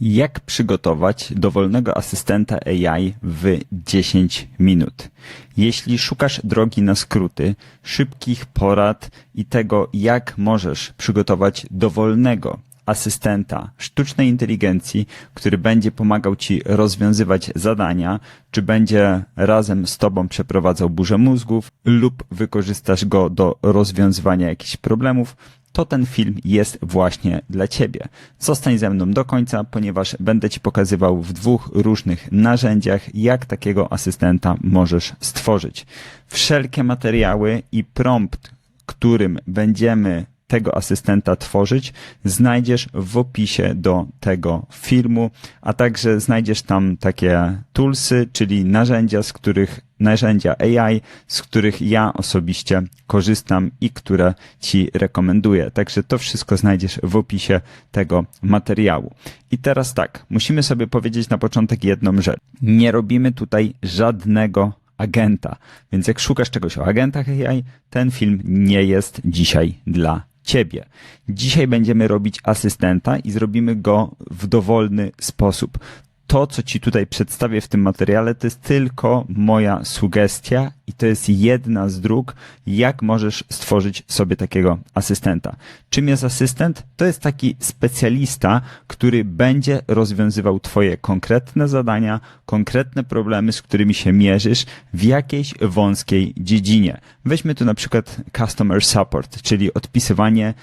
Jak przygotować dowolnego asystenta AI w 10 minut? Jeśli szukasz drogi na skróty, szybkich porad i tego, jak możesz przygotować dowolnego asystenta sztucznej inteligencji, który będzie pomagał ci rozwiązywać zadania, czy będzie razem z tobą przeprowadzał burzę mózgów, lub wykorzystasz go do rozwiązywania jakichś problemów, to ten film jest właśnie dla Ciebie. Zostań ze mną do końca, ponieważ będę Ci pokazywał w dwóch różnych narzędziach, jak takiego asystenta możesz stworzyć. Wszelkie materiały i prompt, którym będziemy tego asystenta tworzyć, znajdziesz w opisie do tego filmu, a także znajdziesz tam takie toolsy, czyli narzędzia, z których narzędzia AI, z których ja osobiście korzystam i które Ci rekomenduję. Także to wszystko znajdziesz w opisie tego materiału. I teraz tak, musimy sobie powiedzieć na początek jedną rzecz. Nie robimy tutaj żadnego agenta. Więc jak szukasz czegoś o agentach AI, ten film nie jest dzisiaj dla ciebie. Dzisiaj będziemy robić asystenta i zrobimy go w dowolny sposób. To, co ci tutaj przedstawię w tym materiale, to jest tylko moja sugestia i to jest jedna z dróg, jak możesz stworzyć sobie takiego asystenta. Czym jest asystent? To jest taki specjalista, który będzie rozwiązywał Twoje konkretne zadania, konkretne problemy, z którymi się mierzysz w jakiejś wąskiej dziedzinie. Weźmy tu na przykład Customer Support, czyli odpisywanie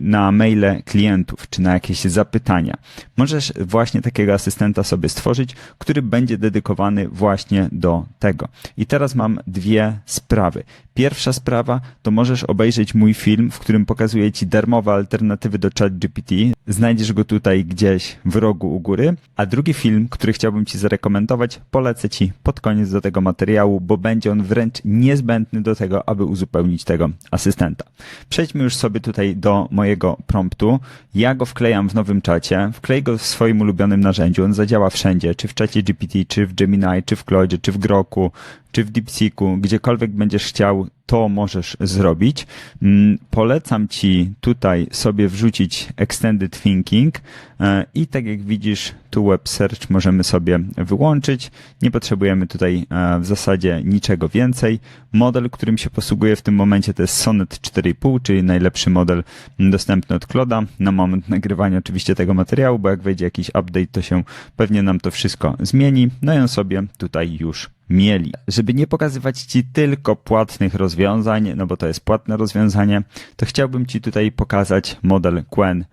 na maile klientów, czy na jakieś zapytania. Możesz właśnie takiego asystenta sobie stworzyć, który będzie dedykowany właśnie do tego. I teraz mam dwie sprawy. Pierwsza sprawa to możesz obejrzeć mój film, w którym pokazuję Ci darmowe alternatywy do ChatGPT. Znajdziesz go tutaj gdzieś w rogu u góry. A drugi film, który chciałbym Ci zarekomendować, polecę Ci pod koniec do tego materiału, bo będzie on wręcz niezbędny do tego, aby uzupełnić tego asystenta. Przejdźmy już sobie tutaj do mojego promptu. Ja go wklejam w nowym czacie, wklej go w swoim ulubionym narzędziu. On zadziała wszędzie, czy w czacie GPT, czy w Gemini, czy w Cloud, czy w Groku, czy w DeepSeeku, gdziekolwiek będziesz chciał, to możesz zrobić. Mm, polecam Ci tutaj sobie wrzucić Extended Thinking e, i tak jak widzisz, tu Web Search możemy sobie wyłączyć. Nie potrzebujemy tutaj e, w zasadzie niczego więcej. Model, którym się posługuję w tym momencie to jest Sonnet 4.5, czyli najlepszy model dostępny od Cloda. Na moment nagrywania oczywiście tego materiału, bo jak wejdzie jakiś update, to się pewnie nam to wszystko zmieni. No i on sobie tutaj już mieli. Żeby nie pokazywać Ci tylko płatnych rozwiązań, no bo to jest płatne rozwiązanie, to chciałbym Ci tutaj pokazać model Quen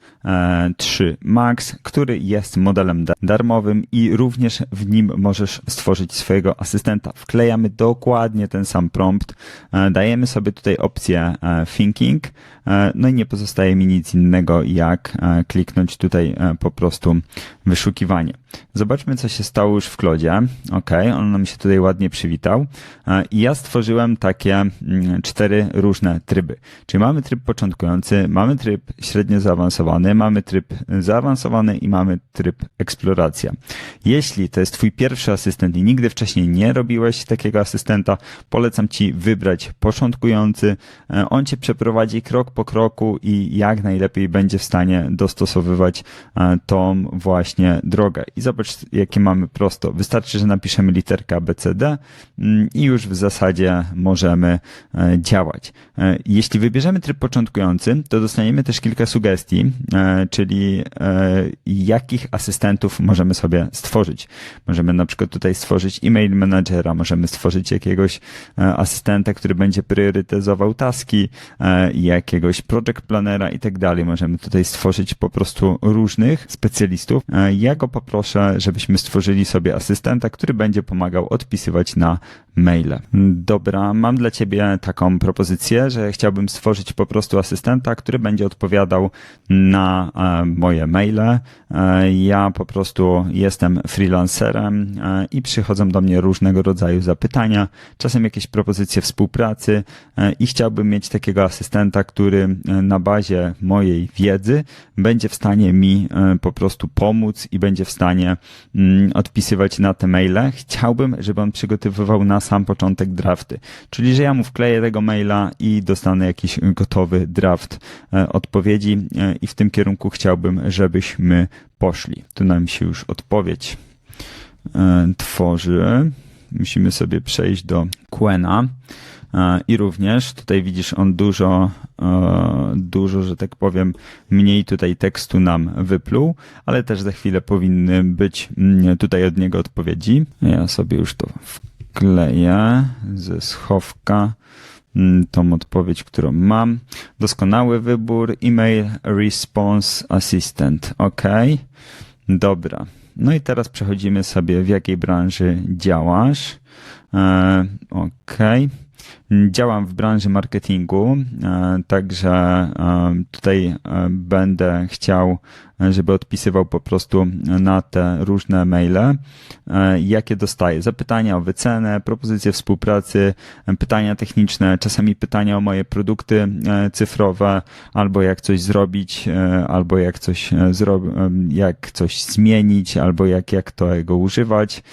3 e, Max, który jest modelem darmowym i również w nim możesz stworzyć swojego asystenta. Wklejamy dokładnie ten sam prompt, e, dajemy sobie tutaj opcję e, Thinking, no i nie pozostaje mi nic innego jak kliknąć tutaj po prostu wyszukiwanie. Zobaczmy, co się stało już w klodzie. Ok, on nam się tutaj ładnie przywitał. I ja stworzyłem takie mm, cztery różne tryby. Czyli mamy tryb początkujący, mamy tryb średnio zaawansowany, mamy tryb zaawansowany i mamy tryb eksploracja. Jeśli to jest twój pierwszy asystent i nigdy wcześniej nie robiłeś takiego asystenta, polecam ci wybrać początkujący. E, on cię przeprowadzi krok po kroku i jak najlepiej będzie w stanie dostosowywać e, tą właśnie drogę. I zobacz, jakie mamy prosto. Wystarczy, że napiszemy literkę ABCD mm, i już w zasadzie możemy e, działać. Jeśli wybierzemy tryb początkujący, to dostaniemy też kilka sugestii, czyli jakich asystentów możemy sobie stworzyć. Możemy na przykład tutaj stworzyć e-mail managera, możemy stworzyć jakiegoś asystenta, który będzie priorytetyzował taski, jakiegoś project planera i tak dalej. Możemy tutaj stworzyć po prostu różnych specjalistów. Ja go poproszę proszę, żebyśmy stworzyli sobie asystenta, który będzie pomagał odpisywać na maile. Dobra, mam dla Ciebie taką propozycję, że chciałbym stworzyć po prostu asystenta, który będzie odpowiadał na e, moje maile. E, ja po prostu jestem freelancerem e, i przychodzą do mnie różnego rodzaju zapytania, czasem jakieś propozycje współpracy i chciałbym mieć takiego asystenta, który na bazie mojej wiedzy będzie w stanie mi po prostu pomóc i będzie w stanie Mm, odpisywać na te maile. Chciałbym, żeby on przygotowywał na sam początek drafty. Czyli, że ja mu wkleję tego maila i dostanę jakiś gotowy draft e, odpowiedzi e, i w tym kierunku chciałbym, żebyśmy poszli. Tu nam się już odpowiedź e, tworzy. Musimy sobie przejść do Quena. E, I również tutaj widzisz, on dużo, e, dużo, że tak powiem, mniej tutaj tekstu nam wypluł, ale też za chwilę powinny być mm, tutaj od niego odpowiedzi. Ja sobie już to wkleję ze schowka tą odpowiedź, którą mam. Doskonały wybór, email response assistant. OK. Dobra. No i teraz przechodzimy sobie, w jakiej branży działasz. E, OK. Działam w branży marketingu, e, także e, tutaj e, będę chciał, żeby odpisywał po prostu na te różne maile, jakie dostaję. Zapytania o wycenę, propozycje współpracy, pytania techniczne, czasami pytania o moje produkty cyfrowe, albo jak coś zrobić, albo jak coś zrobić, jak coś zmienić, albo jak, jak tego używać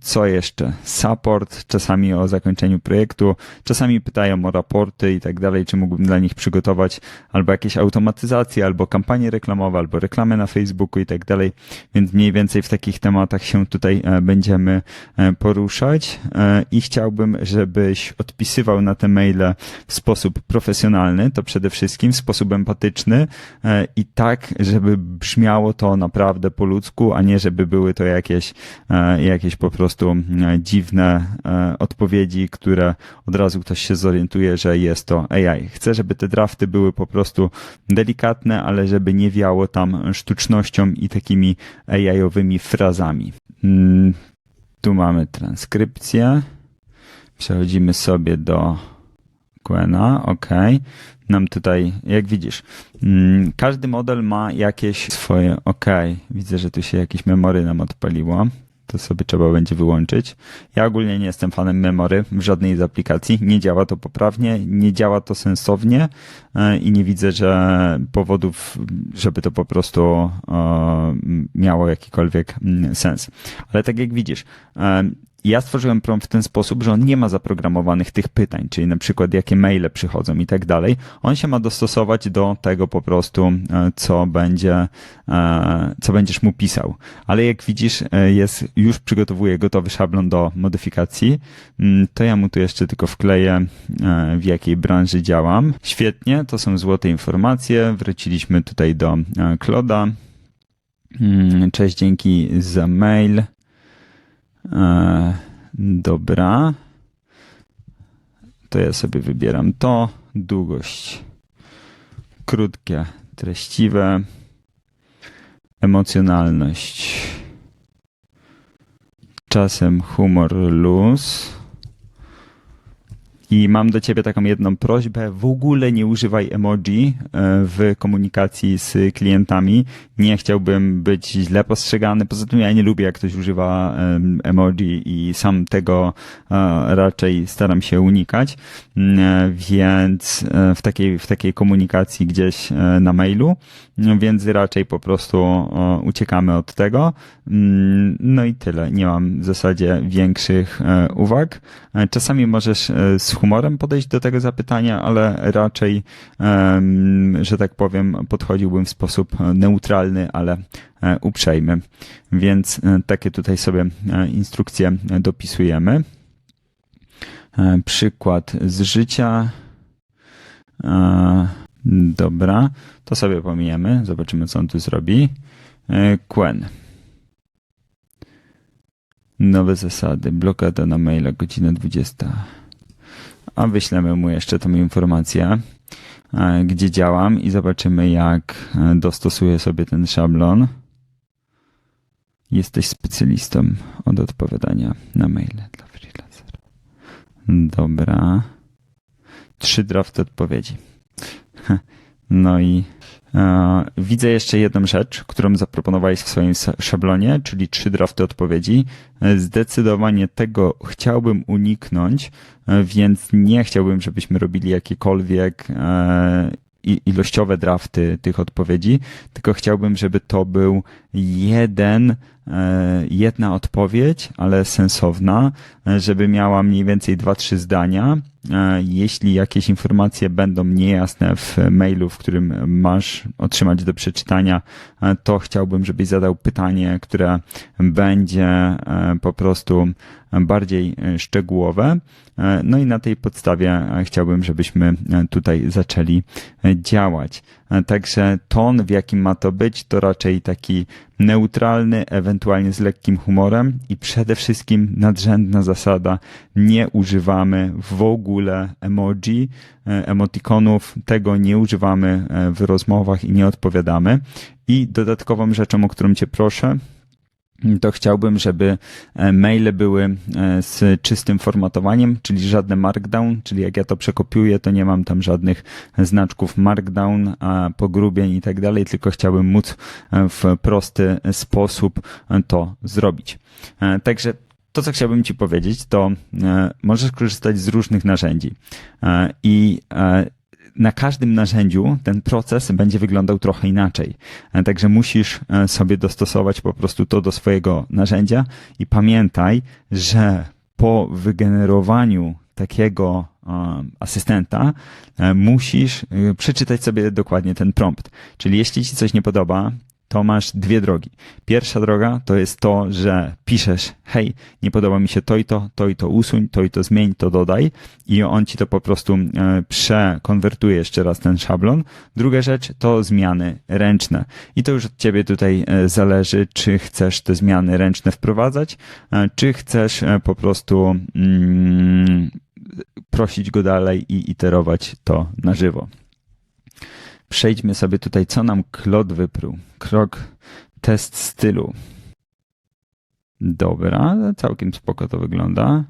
co jeszcze? Support, czasami o zakończeniu projektu, czasami pytają o raporty i tak dalej, czy mógłbym dla nich przygotować albo jakieś automatyzacje, albo kampanie reklamowe, albo reklamy na Facebooku i tak dalej, więc mniej więcej w takich tematach się tutaj e, będziemy e, poruszać e, i chciałbym, żebyś odpisywał na te maile w sposób profesjonalny, to przede wszystkim w sposób empatyczny i tak, żeby brzmiało to naprawdę po ludzku, a nie żeby były to jakieś, jakieś po po prostu e, dziwne e, odpowiedzi, które od razu ktoś się zorientuje, że jest to AI. Chcę, żeby te drafty były po prostu delikatne, ale żeby nie wiało tam sztucznością i takimi AI-owymi frazami. Mm, tu mamy transkrypcję. Przechodzimy sobie do Quena, ok. Nam tutaj, jak widzisz, mm, każdy model ma jakieś swoje, ok. Widzę, że tu się jakieś memory nam odpaliło to sobie trzeba będzie wyłączyć. Ja ogólnie nie jestem fanem memory w żadnej z aplikacji. Nie działa to poprawnie, nie działa to sensownie e, i nie widzę, że powodów, żeby to po prostu e, miało jakikolwiek mm, sens. Ale tak jak widzisz, e, ja stworzyłem prompt w ten sposób, że on nie ma zaprogramowanych tych pytań, czyli na przykład jakie maile przychodzą i tak dalej. On się ma dostosować do tego po prostu, e, co będzie, e, co będziesz mu pisał. Ale jak widzisz, e, jest, już przygotowuję gotowy szablon do modyfikacji. Mm, to ja mu tu jeszcze tylko wkleję, w jakiej branży działam. Świetnie, to są złote informacje. Wróciliśmy tutaj do Kloda. Mm, cześć, dzięki za mail. Dobra. To ja sobie wybieram to. Długość. Krótkie, treściwe. Emocjonalność. Czasem humor luz. I mam do ciebie taką jedną prośbę. W ogóle nie używaj emoji e, w komunikacji z klientami. Nie chciałbym być źle postrzegany. Poza tym ja nie lubię, jak ktoś używa emoji i sam tego e, raczej staram się unikać. Mm, e, więc w takiej, w takiej komunikacji gdzieś na mailu, więc raczej po prostu uciekamy od tego. Mm, no i tyle. Nie mam w zasadzie większych uwag. Czasami możesz humorem podejść do tego zapytania, ale raczej, że tak powiem, podchodziłbym w sposób neutralny, ale e, uprzejmy. Więc e, takie tutaj sobie e, instrukcje dopisujemy. Przykład z życia. Dobra, to sobie pomijemy. Zobaczymy, co on tu zrobi. Quen. Nowe zasady. Blokada na maila, godzina 20 a wyślemy mu jeszcze tą informację, e, gdzie działam i zobaczymy, jak e, dostosuję sobie ten szablon. Jesteś specjalistą od odpowiadania na maile dla freelancera. Dobra. Trzy drafty odpowiedzi. No i e, widzę jeszcze jedną rzecz, którą zaproponowałeś w swoim szablonie, czyli trzy drafty odpowiedzi. E, zdecydowanie tego chciałbym uniknąć, e, więc nie chciałbym, żebyśmy robili jakiekolwiek ilościowe drafty tych odpowiedzi, tylko chciałbym, żeby to był jeden, e, jedna odpowiedź, ale sensowna, e, żeby miała mniej więcej dwa, trzy zdania. E, Jeśli jakieś informacje będą niejasne w mailu, w którym masz otrzymać do przeczytania, to chciałbym, żebyś zadał pytanie, które będzie po prostu bardziej szczegółowe. No i na tej podstawie chciałbym, żebyśmy tutaj zaczęli działać. E, Także ton, w jakim ma to być, to raczej taki neutralny, ewentualnie z lekkim humorem i przede wszystkim nadrzędna zasada, nie używamy w ogóle emoji, e, emotikonów, tego nie używamy e, w rozmowach i nie odpowiadamy. I dodatkową rzeczą, o którą Cię proszę, to chciałbym, żeby e, maile były e, z czystym formatowaniem, czyli żadne markdown, czyli jak ja to przekopiuję, to nie mam tam żadnych znaczków markdown, a pogrubień i tak dalej, tylko chciałbym móc e, w prosty sposób to zrobić. Także to, co chciałbym Ci powiedzieć, to możesz korzystać z różnych narzędzi i na każdym narzędziu ten proces będzie wyglądał trochę inaczej. E, Także musisz e, sobie dostosować po prostu to do swojego narzędzia i pamiętaj, że po wygenerowaniu takiego e, asystenta musisz przeczytać sobie dokładnie ten prompt. Czyli jeśli ci coś nie podoba, to masz dwie drogi. Pierwsza droga to jest to, że piszesz, hej, nie podoba mi się to i to, to i to usuń, to i to zmień, to dodaj i on ci to po prostu e, przekonwertuje jeszcze raz ten szablon. Druga rzecz to zmiany ręczne. I to już od ciebie tutaj e, zależy, czy chcesz te zmiany ręczne wprowadzać, e, czy chcesz po prostu mm, prosić go dalej i iterować to na żywo. Przejdźmy sobie tutaj, co nam Klot wyprół. Krok, test stylu. Dobra, całkiem spoko to wygląda.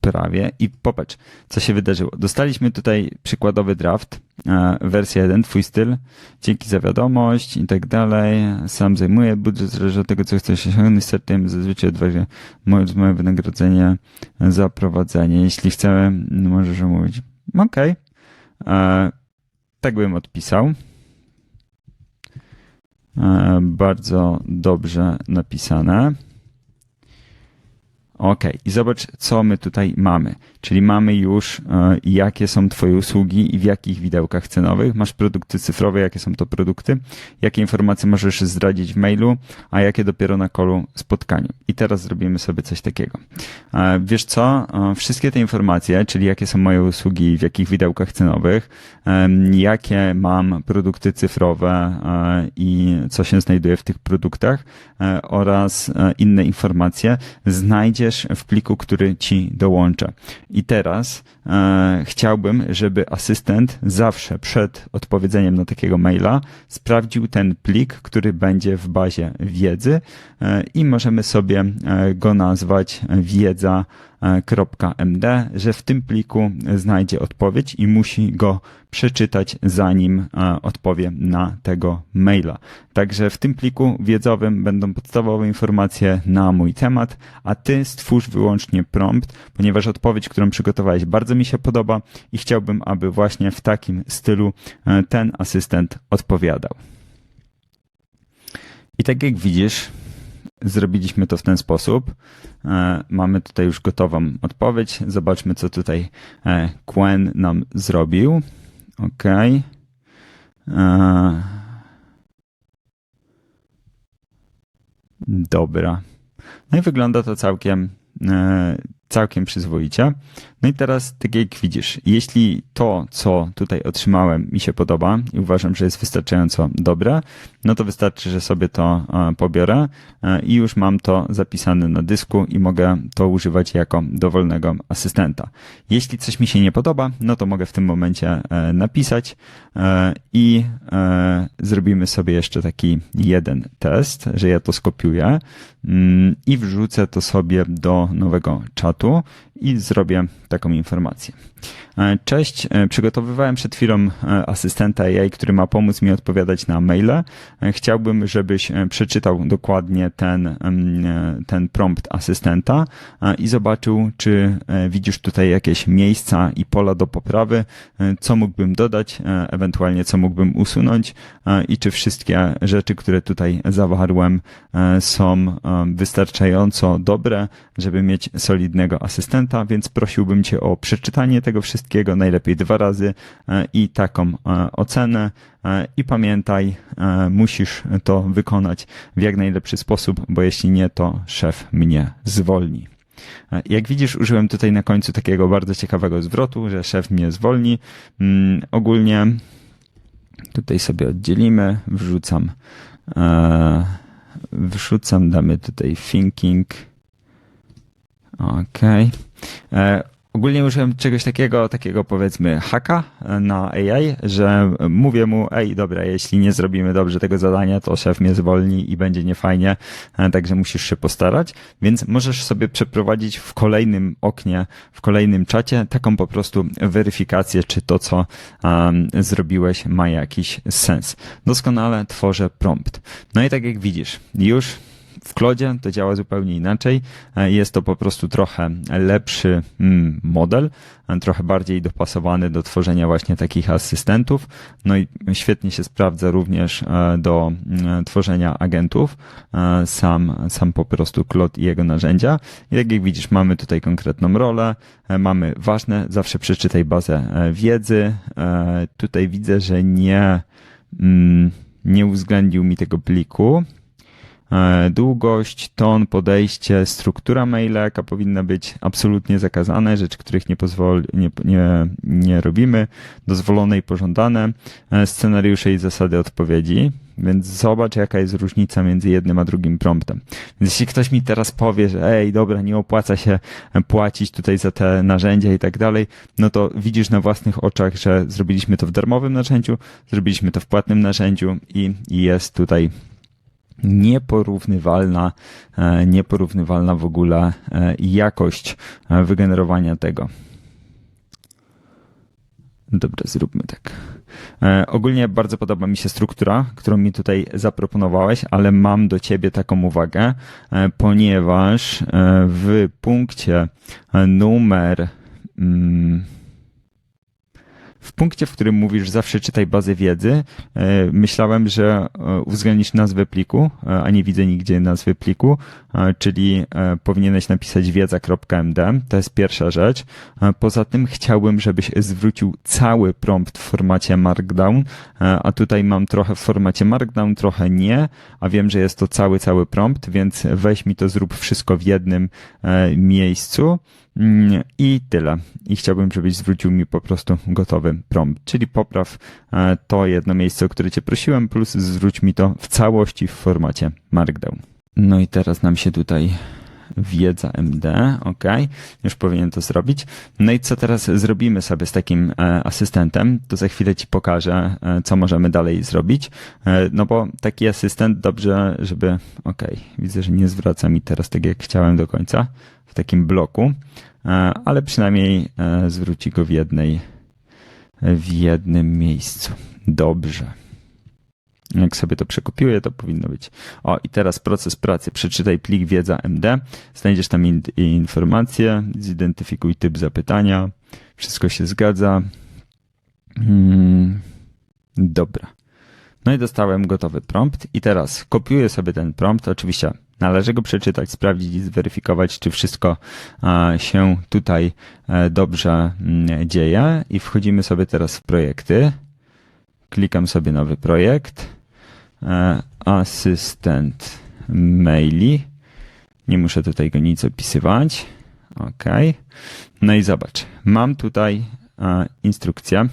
Prawie. I popatrz, co się wydarzyło. Dostaliśmy tutaj przykładowy draft, e, wersja 1, twój styl. Dzięki za wiadomość i tak dalej. Sam zajmuję budżet, zależy od tego, co chcesz osiągnąć. Startujemy zazwyczaj odważnie moje, moje wynagrodzenie za prowadzenie. Jeśli chcemy, możesz omówić. Okej. E, tak bym odpisał. E, bardzo dobrze napisane. Ok, i zobacz, co my tutaj mamy. Czyli mamy już, e, jakie są Twoje usługi i w jakich widełkach cenowych. Masz produkty cyfrowe, jakie są to produkty, jakie informacje możesz zdradzić w mailu, a jakie dopiero na kolu spotkaniu. I teraz zrobimy sobie coś takiego. E, Wiesz co? E, Wszystkie te informacje, czyli jakie są moje usługi, w jakich widełkach cenowych, jakie mam produkty cyfrowe i co się znajduje w tych produktach oraz inne informacje znajdziesz w pliku, który ci dołączę. I teraz e, chciałbym, żeby asystent zawsze przed odpowiedzeniem na takiego maila sprawdził ten plik, który będzie w bazie wiedzy e, i możemy sobie e, go nazwać wiedza .md, że w tym pliku znajdzie odpowiedź i musi go przeczytać, zanim e, odpowie na tego maila. Także w tym pliku wiedzowym będą podstawowe informacje na mój temat, a ty stwórz wyłącznie prompt, ponieważ odpowiedź, którą przygotowałeś, bardzo mi się podoba i chciałbym, aby właśnie w takim stylu e, ten asystent odpowiadał. I tak jak widzisz, zrobiliśmy to w ten sposób. E, Mamy tutaj już gotową odpowiedź. Zobaczmy, co tutaj e, Quen nam zrobił. OK. E, Dobra. No i wygląda to całkiem, całkiem przyzwoicie. No i teraz, tak jak widzisz, jeśli to, co tutaj otrzymałem, mi się podoba i uważam, że jest wystarczająco dobre, no to wystarczy, że sobie to e, pobiorę e, i już mam to zapisane na dysku i mogę to używać jako dowolnego asystenta. Jeśli coś mi się nie podoba, no to mogę w tym momencie e, napisać i zrobimy sobie jeszcze taki jeden test, że ja to skopiuję mm, i wrzucę to sobie do nowego czatu i zrobię taką informację. E, Cześć, e, przygotowywałem przed chwilą e, asystenta AI, który ma pomóc mi odpowiadać na maile. Chciałbym, żebyś przeczytał dokładnie ten, ten prompt asystenta i zobaczył, czy widzisz tutaj jakieś miejsca i pola do poprawy, co mógłbym dodać, ewentualnie co mógłbym usunąć i czy wszystkie rzeczy, które tutaj zawarłem są wystarczająco dobre, żeby mieć solidnego asystenta, więc prosiłbym Cię o przeczytanie tego wszystkiego, najlepiej dwa razy e, i taką e, ocenę. E, I pamiętaj, musisz to wykonać w jak najlepszy sposób, bo jeśli nie, to szef mnie zwolni. Jak widzisz, użyłem tutaj na końcu takiego bardzo ciekawego zwrotu, że szef mnie zwolni. Mm, ogólnie tutaj sobie oddzielimy, wrzucam, wrzucam, damy tutaj thinking. Ok. E, ogólnie użyłem czegoś takiego, takiego powiedzmy haka e, na AI, że mówię mu, ej, dobra, jeśli nie zrobimy dobrze tego zadania, to szef mnie zwolni i będzie niefajnie, e, także musisz się postarać, więc możesz sobie przeprowadzić w kolejnym oknie, w kolejnym czacie taką po prostu weryfikację, czy to, co um, zrobiłeś, ma jakiś sens. Doskonale tworzę prompt. No i tak jak widzisz, już w Klodzie to działa zupełnie inaczej. E, Jest to po prostu trochę lepszy mm, model, e, trochę bardziej dopasowany do tworzenia właśnie takich asystentów. No i świetnie się sprawdza również e, do mm, tworzenia agentów. Sam, sam po prostu Klot i jego narzędzia. Tak jak widzisz, mamy tutaj konkretną rolę, mamy ważne, zawsze przeczytaj bazę wiedzy. Tutaj widzę, że nie, mm, nie uwzględnił mi tego pliku. E, Długość, ton, podejście, struktura maila, jaka powinna być absolutnie zakazane, rzeczy, których nie, pozwoli, nie, nie, nie robimy, dozwolone i pożądane, e, scenariusze i zasady odpowiedzi. Więc zobacz, jaka jest różnica między jednym a drugim promptem. Więc jeśli ktoś mi teraz powie, że ej, dobra, nie opłaca się płacić tutaj za te narzędzia i tak dalej, no to widzisz na własnych oczach, że zrobiliśmy to w darmowym narzędziu, zrobiliśmy to w płatnym narzędziu i i jest tutaj nieporównywalna, e, nieporównywalna w ogóle e, jakość e, wygenerowania tego. Dobra, zróbmy tak. Ogólnie bardzo podoba mi się struktura, którą mi tutaj zaproponowałeś, ale mam do ciebie taką uwagę, ponieważ w punkcie numer mm, w punkcie, w którym mówisz zawsze czytaj bazę wiedzy, e, myślałem, że e, uwzględnisz nazwę pliku, e, a nie widzę nigdzie nazwy pliku, czyli powinieneś napisać wiedza.md. To jest pierwsza rzecz. Poza tym chciałbym, żebyś zwrócił cały prompt w formacie Markdown, a tutaj mam trochę w formacie Markdown, trochę nie, a wiem, że jest to cały, cały prompt, więc weź mi to, zrób wszystko w jednym miejscu. Mm, I tyle. I chciałbym, żebyś zwrócił mi po prostu gotowy prompt, czyli popraw e, to jedno miejsce, o które cię prosiłem, plus zwróć mi to w całości w formacie Markdown. No i teraz nam się tutaj wiedza MD, ok, już powinien to zrobić. No i co teraz zrobimy sobie z takim e, asystentem, to za chwilę ci pokażę, e, co możemy dalej zrobić, e, no bo taki asystent dobrze, żeby, ok, widzę, że nie zwraca mi teraz tak jak chciałem do końca w takim bloku, ale przynajmniej zwróci go w jednej, w jednym miejscu. Dobrze. Jak sobie to przekopiuję, to powinno być. O, i teraz proces pracy. Przeczytaj plik wiedza MD. Znajdziesz tam in, informacje, zidentyfikuj typ zapytania. Wszystko się zgadza. Hmm, dobra. No i dostałem gotowy prompt i teraz kopiuję sobie ten prompt. Oczywiście należy go przeczytać, sprawdzić i zweryfikować, czy wszystko się tutaj e, dobrze mm, dzieje. I wchodzimy sobie teraz w projekty. Klikam sobie nowy projekt. E, Asystent maili. Nie muszę tutaj go nic opisywać. OK. No i zobacz. Mam tutaj e, instrukcję.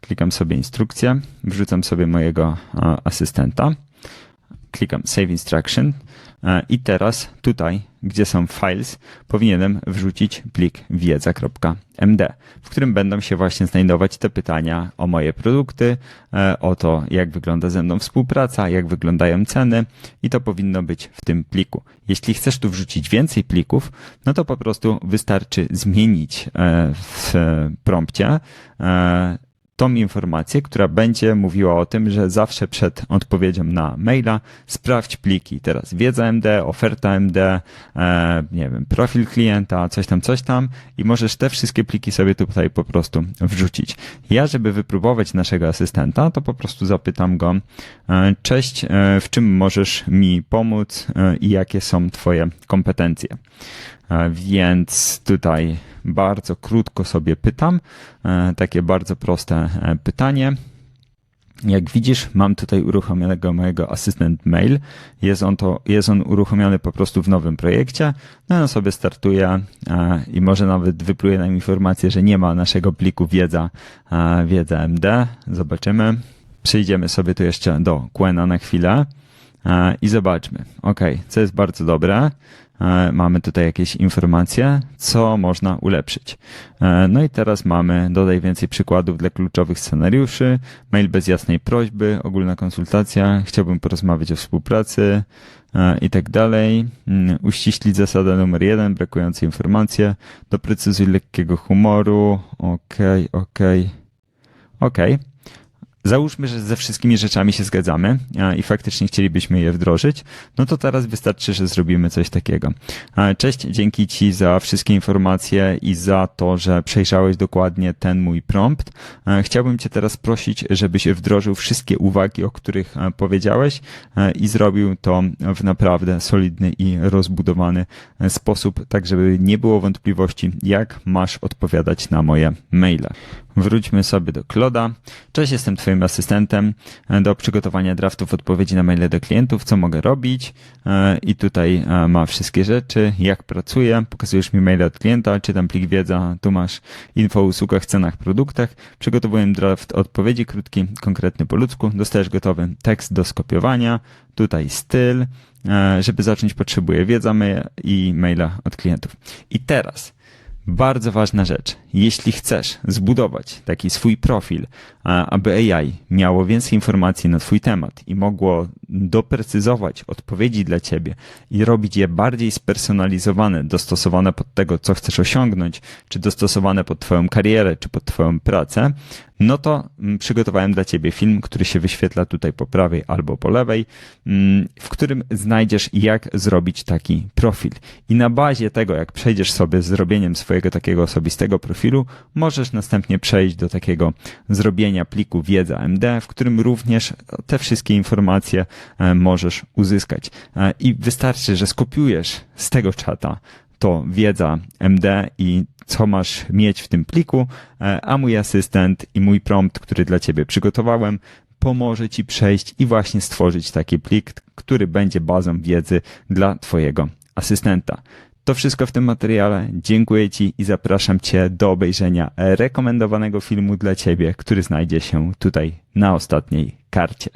Klikam sobie instrukcję, wrzucam sobie mojego e, asystenta. Klikam Save Instruction e, i teraz tutaj, gdzie są files, powinienem wrzucić plik wiedza.md, w którym będą się właśnie znajdować te pytania o moje produkty, e, o to, jak wygląda ze mną współpraca, jak wyglądają ceny i to powinno być w tym pliku. Jeśli chcesz tu wrzucić więcej plików, no to po prostu wystarczy zmienić e, w prompcie tą informację, która będzie mówiła o tym, że zawsze przed odpowiedzią na maila sprawdź pliki. Teraz wiedza MD, oferta MD, e, nie wiem, profil klienta, coś tam, coś tam i możesz te wszystkie pliki sobie tutaj po prostu wrzucić. Ja, żeby wypróbować naszego asystenta, to po prostu zapytam go, e, cześć, e, w czym możesz mi pomóc e, i jakie są twoje kompetencje. E, więc tutaj bardzo krótko sobie pytam, e, takie bardzo proste e, pytanie. Jak widzisz, mam tutaj uruchomionego mojego asystent mail. Jest on, to, jest on uruchomiony po prostu w nowym projekcie. No on sobie startuje i może nawet wypluje nam informację, że nie ma naszego pliku wiedza, wiedza MD. Zobaczymy. Przejdziemy sobie tu jeszcze do Quena na chwilę i zobaczmy. Ok, co jest bardzo dobre. E, mamy tutaj jakieś informacje, co można ulepszyć. E, no i teraz mamy, dodaj więcej przykładów dla kluczowych scenariuszy, mail bez jasnej prośby, ogólna konsultacja, chciałbym porozmawiać o współpracy e, i tak dalej. Mm, uściślić zasadę numer jeden, brakujące informacje, doprecyzuj lekkiego humoru, okej, okay, okej, okay. okej. Okay. Załóżmy, że ze wszystkimi rzeczami się zgadzamy i faktycznie chcielibyśmy je wdrożyć, no to teraz wystarczy, że zrobimy coś takiego. Cześć, dzięki Ci za wszystkie informacje i za to, że przejrzałeś dokładnie ten mój prompt. Chciałbym Cię teraz prosić, żebyś wdrożył wszystkie uwagi, o których powiedziałeś i zrobił to w naprawdę solidny i rozbudowany sposób, tak żeby nie było wątpliwości, jak masz odpowiadać na moje maile. Wróćmy sobie do Kloda. Cześć, jestem Twoim asystentem do przygotowania draftów odpowiedzi na maile do klientów, co mogę robić. E, I tutaj e, ma wszystkie rzeczy, jak pracuję, pokazujesz mi maile od klienta, czytam plik wiedza, tu masz info o usługach, cenach, produktach. Przygotowuję draft odpowiedzi, krótki, konkretny po ludzku. Dostajesz gotowy tekst do skopiowania, tutaj styl. E, żeby zacząć, potrzebuję wiedza i maila od klientów. I teraz bardzo ważna rzecz. Jeśli chcesz zbudować taki swój profil, aby AI miało więcej informacji na Twój temat i mogło doprecyzować odpowiedzi dla Ciebie i robić je bardziej spersonalizowane, dostosowane pod tego, co chcesz osiągnąć, czy dostosowane pod Twoją karierę, czy pod Twoją pracę, no to mm, przygotowałem dla Ciebie film, który się wyświetla tutaj po prawej albo po lewej, mm, w którym znajdziesz, jak zrobić taki profil. I na bazie tego, jak przejdziesz sobie z zrobieniem swojego takiego osobistego profilu, możesz następnie przejść do takiego zrobienia pliku wiedza MD, w którym również te wszystkie informacje e, możesz uzyskać. E, I wystarczy, że skopiujesz z tego czata to wiedza MD i co masz mieć w tym pliku, e, a mój asystent i mój prompt, który dla ciebie przygotowałem, pomoże ci przejść i właśnie stworzyć taki plik, który będzie bazą wiedzy dla twojego asystenta. To wszystko w tym materiale. Dziękuję Ci i zapraszam Cię do obejrzenia rekomendowanego filmu dla Ciebie, który znajdzie się tutaj na ostatniej karcie.